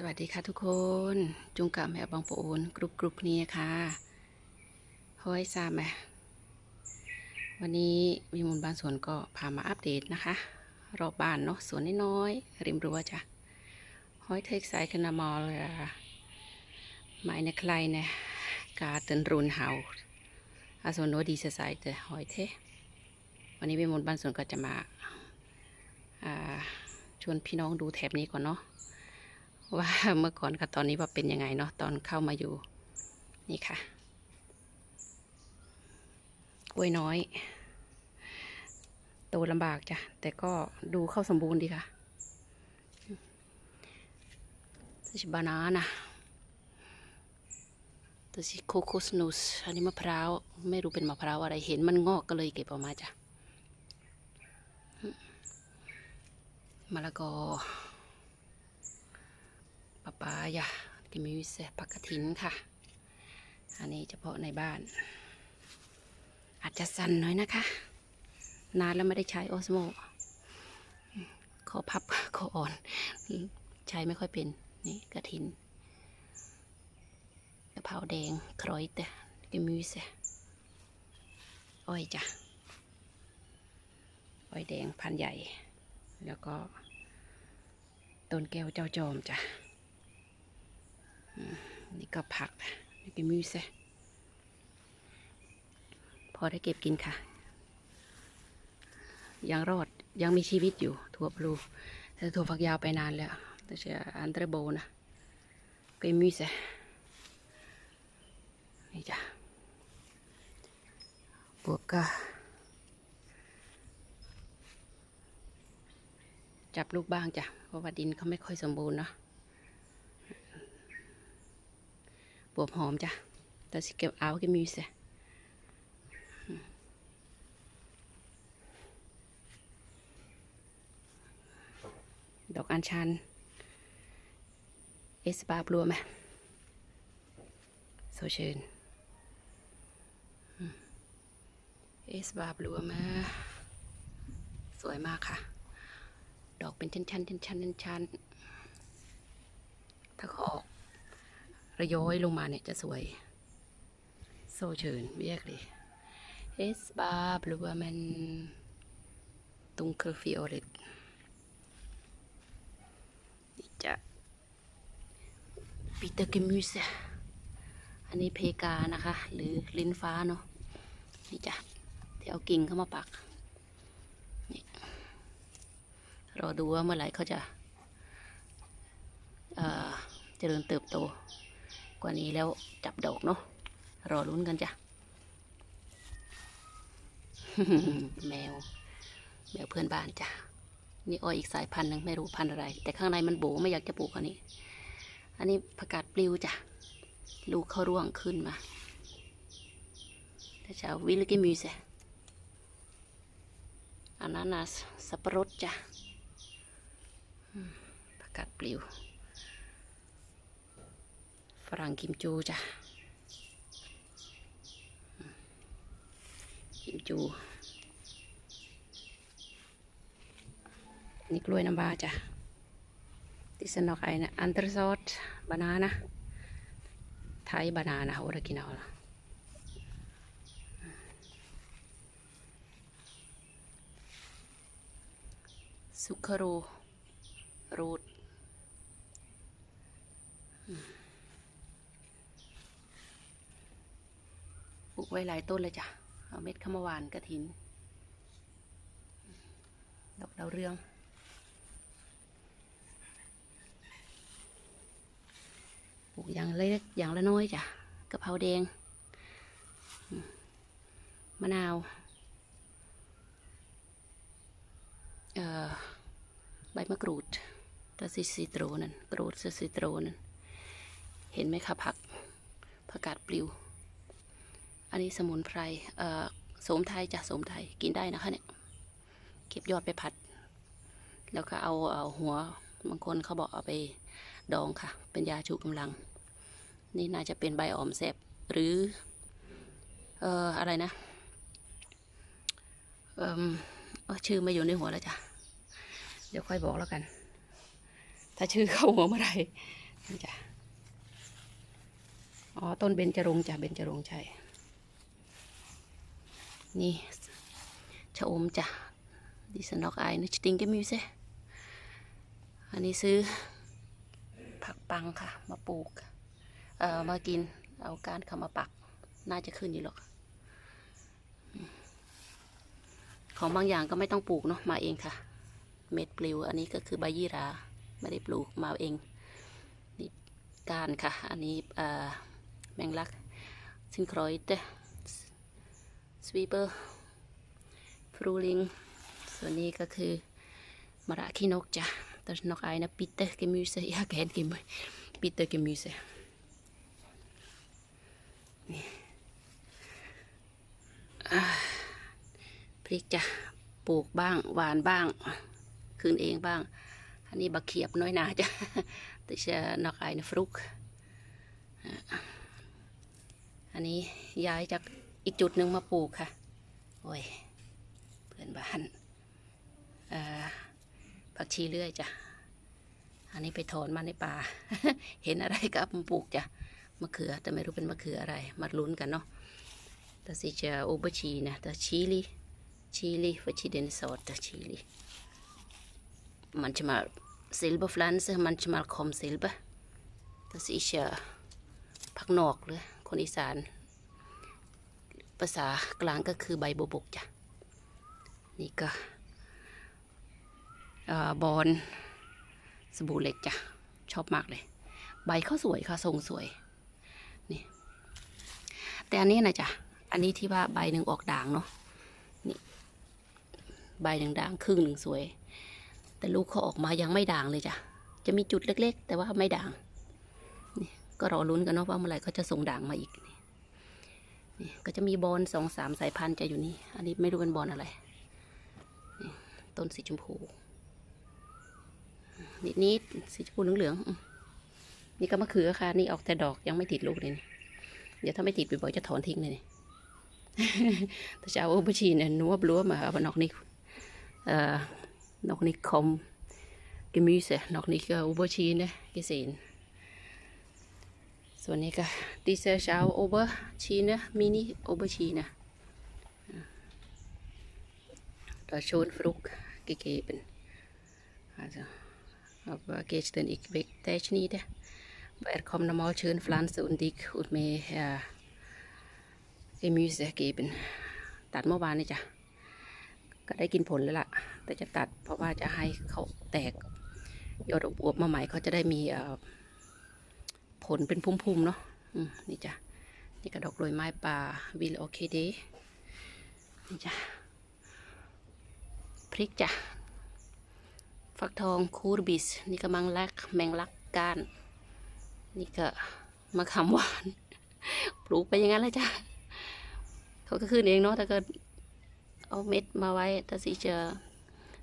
สวัสดีค่ะทุกคน จุงกับแม่บางปะโอนกรุบกรุบนี้ค่ะห้อยทราบไหมวันนี้วิมูลบ้านสวนก็พามาอัปเดตนะคะ รอบบ้านเนาะสวนน้อยๆริมรั้วจ้ะห้อยเทกไซคณามอลหมายในใครเนี่ยกาเตินรุนเฮาอาสวนโนดีสไซเตอห้อยเทวันนี้วิมูลบ้านสวนก็จะมาอ่าชวนพี่น้องดูแถบนี้ก่อนเนาะ ว่าเมื่อก่อนกับตอนนี้ว่าเป็นยังไงเนาะตอนเข้ามาอยู่ นี่ค่ะ กล้วยน้อย โตลำบากจ้ะ แต่ก็ดูเข้าสมบูรณ์ดีค่ะตัวชิบานานะตัวชิโคโคสนุสอันนี้มะพร้าว ไม่รู้เป็นมะพร้าวอะไรเห็นมันงอกก็เลยเก็บออกมาจ้ะมะละกอ ปะปายะกิมิวิเศษผักกระถินค่ะ อันนี้เฉพาะในบ้าน อาจจะสั่นหน่อยนะคะ นานแล้วไม่ได้ใช้ออสโมคอพับคออ่อน ใช้ไม่ค่อยเป็น นี่กระถินกระเพราแดงครอยเตกิมิวเศษอ้อยจ้ะ อ้อยแดงพันใหญ่ แล้วก็ต้นแก้วเจ้าจอมจ้ะ นี่ก็ผักนี่ก็มิวเซพอได้เก็บกินค่ะ ยังรอดยังมีชีวิตอยู่ถั่วพลูแต่ถั่วฝักยาวไปนานแล้วแต่เชื่ออันเตอร์โบนะก็มิวเซนี่จ้ะบวบก็จับลูกบ้างจ้ะ เพราะว่าดินเขาไม่ค่อยสมบูรณ์เนาะ บ วบหอมจ้ะแต่สิเก็บเอาก็มีเสียดอกอัญชัน เอสบาบลัวไหมโซเชิญเอสบาบลัวมา สวยมากค่ะ ดอกเป็นชั้นๆชั้นๆชั้นๆถ้าเขาออก ระย้อยลงมาเนี่ยจะสวย โซเชิญเรียกเลยเอสบาบลูว่ามันตุงเคอร์ฟิโอเลตนี่จะปีเตอร์เกมิสอันนี้เพกานะคะ หรือลิ้นฟ้าเนาะนี่จ้ะที่เอากิ่งเข้ามาปักนี่รอดูว่าเมื่อไหร่เขาจะเจริญเติบโต กว่านี้แล้วจับดอกเนาะรอลุ้นกันจ้ะแมว แมวเพื่อนบ้านจ้ะนี่อ้อยอีกสายพันธุ์หนึ่งไม่รู้พันธุ์อะไร แต่ข้างในมันโบไม่อยากจะปลูกอันนี้ อันนี้ผักกาดปลิวจ้ะลูกเขาร่วงขึ้นมาแต่เช้าวิลกิมิวเซอานานาสสับปะรดจ้ะผักกาดปลิว ฝรั่งกิมจูจ้ะกิมจู นี่กล้วยน้ำว้าจ้ะติสนอกไอนะอันเตอร์ซอสบานานะไทยบานานะโอรากินาละสุคโรโรด ปลูกไว้หลายต้นเลยจ้ะ เอาเม็ดข้าวมะหวานกระถิน ดอกดาวเรือง ปลูกอย่างเล็กอย่างละน้อยจ้ะกะเพราแดง มะนาวใบมะกรูดตาซิซิโตรนั่นกรูดซิโตรนั่นเห็นไหมคะผักผักกาดปลิว นนี้สมุนไพรเอ่อโสมไทยจ้ะโสมไทยกินได้นะคะเนี่ยเก็บยอดไปผัด แล้วก็เอาเอาหัวบางคนเขาบอกเอาไปดองค่ะ เป็นยาชูกำลัง นี่น่าจะเป็นใบอ่อมแซบหรือ เอ่ออะไรนะเอ่อชื่อไม่อยู่ในหัวแล้วจ้ะเดี๋ยวค่อยบอกแล้วกัน ถ้าชื่อเข้าหัวเมื่อไหร่จ้ะอ๋อต้นเบญจรงค์จ้ะเบญจรงค์ใช่ นี่ชะอมจ้ะดิสนอกไอนึกติงแกมิวเซอันนี้ซื้อผักปังค่ะ มาปลูก เอ่อ มากิน เอาการเข้ามาปัก น่าจะขึ้นอยู่หรอก ของบางอย่างก็ไม่ต้องปลูกเนาะ มาเองค่ะ เม็ดปลิว อันนี้ก็คือใบยี่หรา ไม่ได้ปลูก มาเอง นี่กานค่ะ อันนี้ เอ่อ แมงลักซินครอยเต สวีเปอร์ฟรูลิงส่วนนี้ก็คือมะระขี้นกจ้ะแต่นกไอนะปีเตอร์เกมิวเซอยากเห็นกิมปีเตอร์เกมิวเซนี่พริกจ้ะปลูกบ้างหวานบ้างคืนเองบ้าง อันนี้บักเขียบน้อยหนาจ้ะแต่จะนกไอนะฟรุกอันนี้ย้ายจาก อีกจุดหนึ่งมาปลูกค่ะ โอ้ย เพื่อนบ้านอ่อผักชีเลื่อยจ้ะ อันนี้ไปถอนมาในป่า เห็นอะไรก็มาปลูกจ้ะ มะเขือ แต่ไม่รู้เป็นมะเขืออะไร มาลุ้นกันเนาะแต่สิจะโอเบอร์ชีนะแต่ชิลีชิลี verschiedene Sorten Chili manchmal Silberpflanze manchmal kommt Silber das ist ja ผักนอกเลยคนอีสาน ภาษากลางก็คือใบโบบกจ้ะ นี่ก็บอนสบู่เหล็กจ้ะ ชอบมากเลย ใบเขาสวยค่ะทรงสวย นี่ แต่อันนี้นะจ๊ะอันนี้ที่ว่าใบหนึ่งออกด่างเนาะ นี่ ใบหนึ่งด่างครึ่งหนึ่งสวย แต่ลูกเขาออกมายังไม่ด่างเลยจ้ะ จะมีจุดเล็ก ๆ แต่ว่าไม่ด่าง นี่ก็รอลุ้นกันเนาะว่าเมื่อไหร่เขาจะส่งด่างมาอีกนี่ นี่ก็จะมีบอลสองสามสายพันธุ์จะอยู่นี่ อันนี้ไม่รู้เป็นบอลอะไร ต้นสีชมพู นิดนิดๆสีชมพูเหลืองๆนี่ก็มะเขือค่ะ นี่ออกแต่ดอกยังไม่ติดลูกเลยนี่ เดี๋ยวถ้าไม่ติดบ่อยๆจะถอนทิ้งเลยนี่แต่จะเอาอุปชีเนี่ยนัวบลัวมาเอานอกนี่เอ่อนอกนี่คอมกมิวเส่วนนี้ก็ดีเซลเช้าโอเบอร์ชีนะมินิโอเบอร์ชีนะเราชนฟรุกเกิเกเป็นอาจจะเอาเกจเดินอีกเบกแต่ชนี้เด้บร์คอมนอมอลเชิญฟลานส์อุนดิกอุดเมเอมิวเซเกเป็นตัดเมื่อวานนี่จ้ะก็ได้กินผลแล้วล่ะ แต่จะตัดเพราะว่าจะให้เขาแตกยอดอวบมาใหม่เขาจะได้มี ผลเป็นพุ่มๆเนาะอืมนี่จ้ะ นี่กระดอกโรยไม้ป่าวิลโอเคเดนี่จ้ะ พริกจ้ะ ฟักทองคูรบิส นี่ก็มังลัก แมงลักก้าน นี่ก็มะขามหวาน ปลูกไปอย่างนั้นเลยจ้ะ เขาก็ขึ้นเองเนาะแต่ก็เอาเม็ดมาไว้แต่สิจะ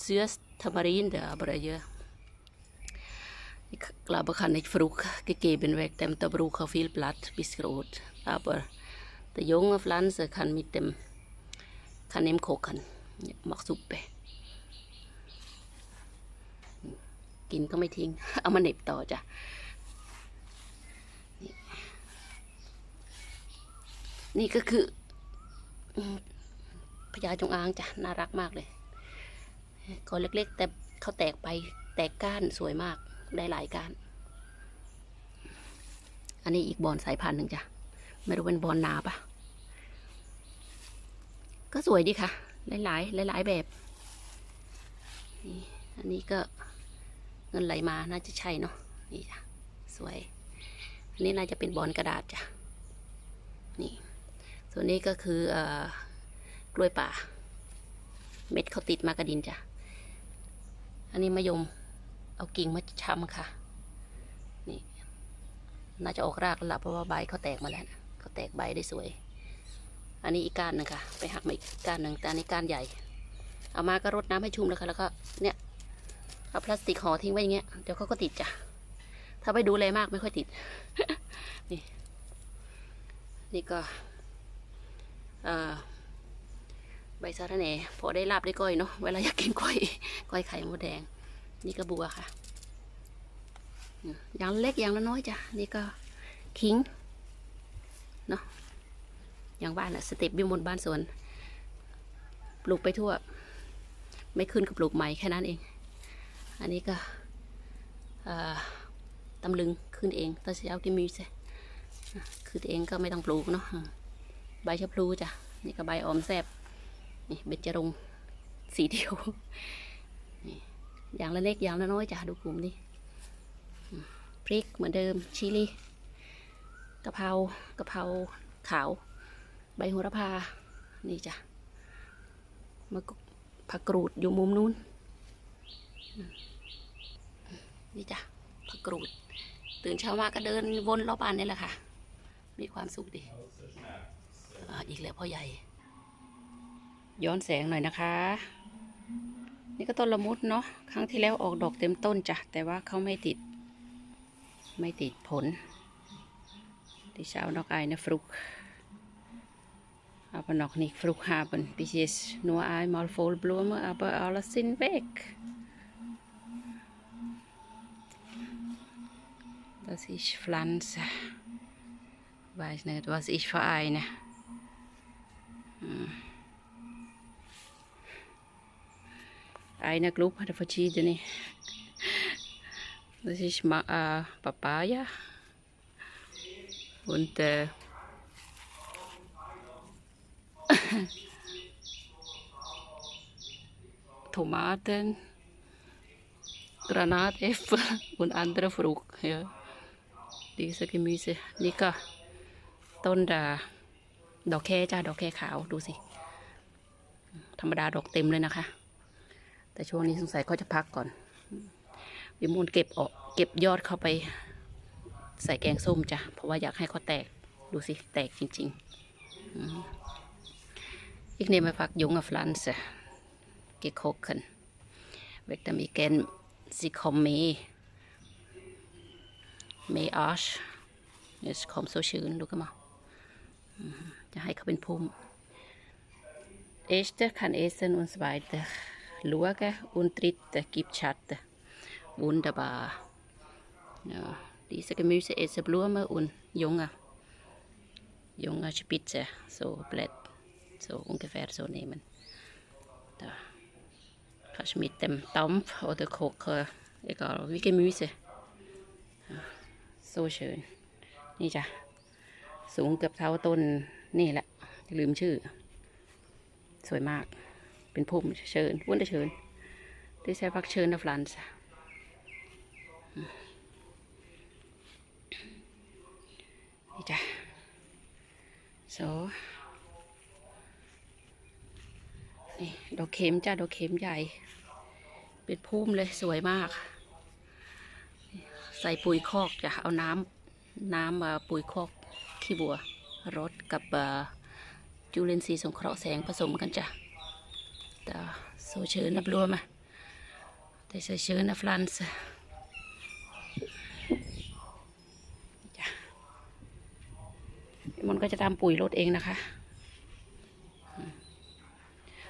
เสื้อทามรินเดอร์บรเยอะ Ich glaube, kann nicht Frucht gegeben weg dem der braucht auch viel Blatt bis rot. Aber die junge Pflanze kann mit dem kann ihm kochen. Ja, Mach Suppe. กินก็ไม่ทิ้ง เอามาเหน็บต่อจ้ะ นี่นี่ก็คืออืมพญาจงอางจ้ะ น่ารักมากเลย ก็เล็กๆ แต่เขาแตกไปแตกก้านสวยมาก ได้หลายกานอันนี้อีกบอลสายพันธุ์หนึ่งจ้ะ ไม่รู้เป็นบอลนาปะก็สวยดีค่ะ หลายๆหลายๆแบบนี่อันนี้ก็เงินไหลมาน่าจะใช่เนาะนี่จ้ะสวย อันนี้น่าจะเป็นบอลกระดาษจ้ะนี่ ส่วนนี้ก็คือเอ่อกล้วยป่า เม็ดเขาติดมากระดินจ้ะ อันนี้มะยม เอากิ่งมาช้ำค่ะ นี่ น่าจะออกรากแล้วล่ะเพราะว่าใบเขาแตกมาแล้วนะเขาแตกใบได้สวย อันนี้อีกก้านหนึ่งค่ะ ไปหักมาอีกก้านหนึ่งแต่อันนี้ก้านใหญ่ เอามาก็รดน้ำให้ชุ่มแล้วค่ะแล้วก็เนี่ยเอาพลาสติกห่อทิ้งไว้อย่างเงี้ยเดี๋ยวเขาก็ติดจ้ะถ้าไปดูแลมากไม่ค่อยติด นี่ นี่ก็เอ่อใบสะระแหน่พอได้ลาบได้ก้อยเนาะเวลาอยากกินก้อยก้อยไข่มดแดง นี่ก็บัวค่ะ อย่างเล็กอย่างละน้อยจ้ะ นี่ก็ขิง เนาะ อย่างบ้านอะสเต็ปวิมลบ้านสวน ปลูกไปทั่ว ไม่ขึ้นกับปลูกใหม่แค่นั้นเอง อันนี้ก็ตำลึงขึ้นเองต้นเช้ากิมมีเซขึ้นเองก็ไม่ต้องปลูกเนาะ ใบชะพลูจ้ะ นี่ก็ใบออมแซบนี่เบญจรงสีเดียว อย่างละเล็กอย่างละน้อยจ้ะดูกลุ่มนี้พริกเหมือนเดิมชิลีกะเพรากะเพราขาว ใบโหระพา นี่จ้ะมะกรูดผักกรูดอยู่มุมนู้น นี่จ้ะผักกรูด ตื่นเช้ามาก็เดินวนรอบบ้านนี่แหละค่ะ มีความสุขดีออีกแล้วพ่อใหญ่ ย้อนแสงหน่อยนะคะ นี่ก็ต้นละมุดเนาะครั้งที่แล้วออกดอกเต็มต้นจ้ะแต่ว่าเขาไม่ติด ไม่ติดผล Die zou nog eine Frucht. Aber noch nicht Frucht haben. Bis jetzt nur einmal voll Blumen, aber alles sind weg. Das ist Pflanze. Weiß nicht, was ich für eine. Hm. Eine Gruppe hat verschiedene. Das ist Ma äh, Papaya und äh, Tomaten, Granatäpfel und andere Frucht. Ja. Diese Gemüse นี่ก็ต้นดาดอกแค่จ้าดอกแค่ขาวดูสิ ธรรมดาดอกเต็มเลยนะคะ แต่ช่วงนี้สงสัยเขาจะพักก่อนวิมูลเก็บออกเก็บยอดเข้าไป ใส่แกงส้มจ้ะเพราะว่าอยากให้เขาแตกดูสิแตกจริงๆอืม Ik neem vaak jonge pflanzen gekochen. Vitamin Gen, sie kommen mehr. Mehr Arsch. Es kommt so schön, schau mal. อืมจะให้เขาเป็นภูมิ Erste kann essen und zweite schauen und dritte gibt Schatten. Wunderbar. Ja, diese Gemüse essen Blumen und junge, junge Spitze, so Blätter, so ungefähr so nehmen. Da kannst du mit dem Dampf oder kochen, egal wie Gemüse. Ja, so schön. นี่จ้ะสูงเกือบเท่าต้นนี่แหละลืมชื่อ สวยมาก เป็นพุ่มเชิญวุ้นเชิญที่ใช้พักเชิญนะฟลันส์นี่จ้ะโซนี่ดอกเข็มจ้ะดอกเข็มใหญ่ เป็นพุ่มเลยสวยมาก ใส่ปุ๋ยคอกจ้ะเอาน้ำน้ำมาปุ๋ยคอกขี้บัวรดกับจุลินทรีย์สงเคราะห์แสงผสมกันจ้ะ ต่โซเชิญนับรวมอะแต่โซเชิญนับฟลันส์จ้ะมันก็จะทำปุ๋ยรดเองนะคะ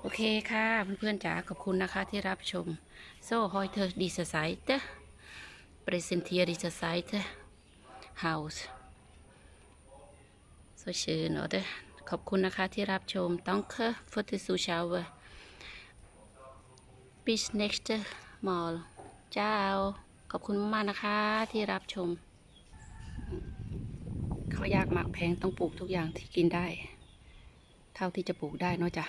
โอเคค่ะเพื่อนๆจ๋าขอบคุณนะคะที่รับชม so heute diese Seite präsentiere diese Seite Haus so schön oder ขอบคุณนะคะที่รับชม Danke für die Zuschauer bis nächste Mal เจ้า ขอบคุณมากนะคะที่รับชม เขายากมากแพงต้องปลูกทุกอย่างที่กินได้ เท่าที่จะปลูกได้นอกจาก